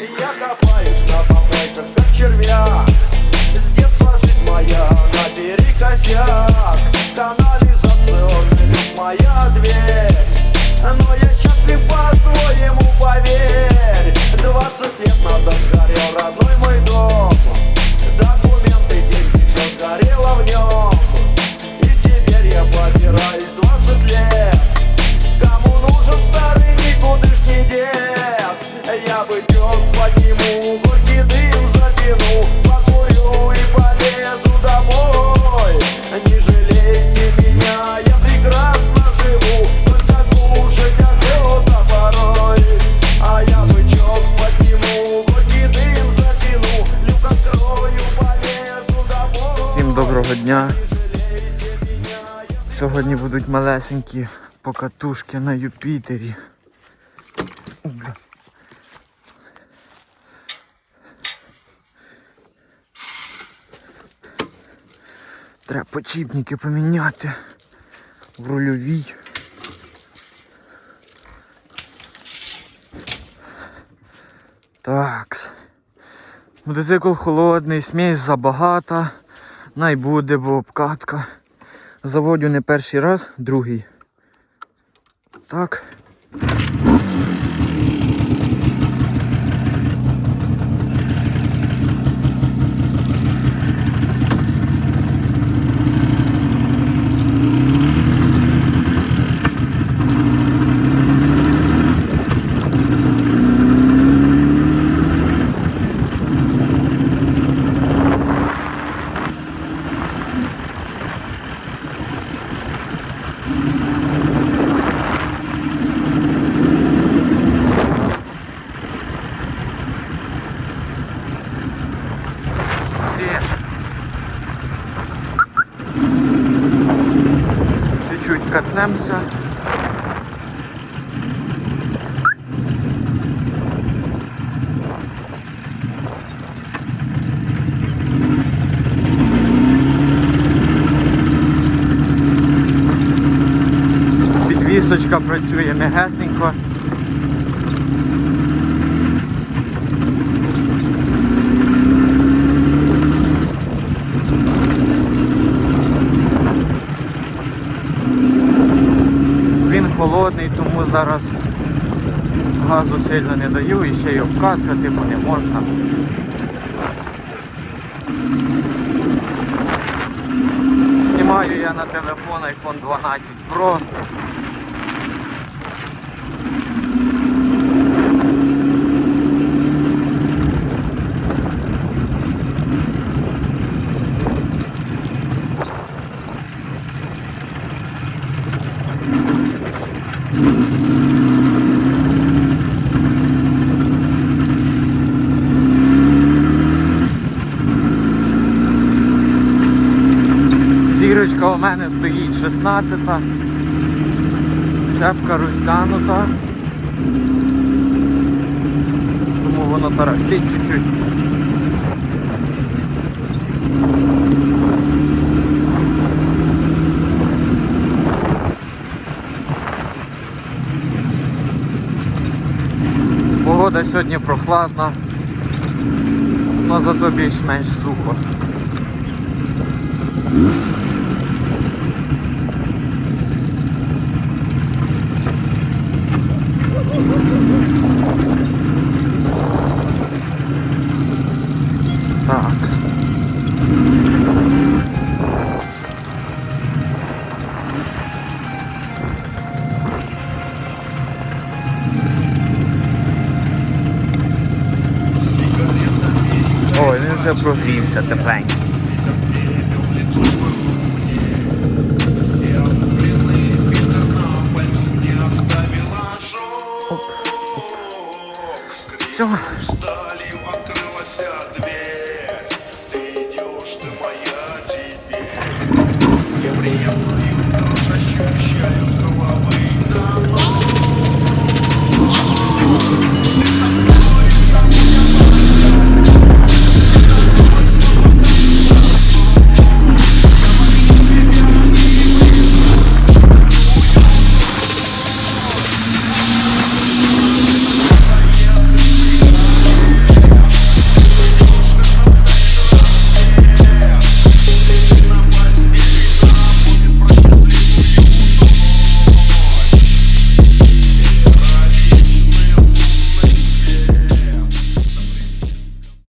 Я копаюсь на помойках, как червяк Сьогодні будуть малесенькі покатушки на Юпітері. Треба почіпники поміняти в рульовій. Так. Мотоцикл холодний, смесь забагата. Най буде, бо обкатка. Заводю не перший раз, другий. Так. Чуть-чуть катнемося. Підвісочка працює м'ягесенько. Він холодний, тому зараз газу сильно не даю і ще й обкатка, бо не можна. Знімаю я на телефон iPhone 12 Pro. Зірочка у мене стоїть 16-та. Цепка розтягнута. Тому воно тарахтить чуть-чуть. Погода сьогодні прохладна, але зато більш-менш сухо. Ой, він вже прогрівся тепленько. Все,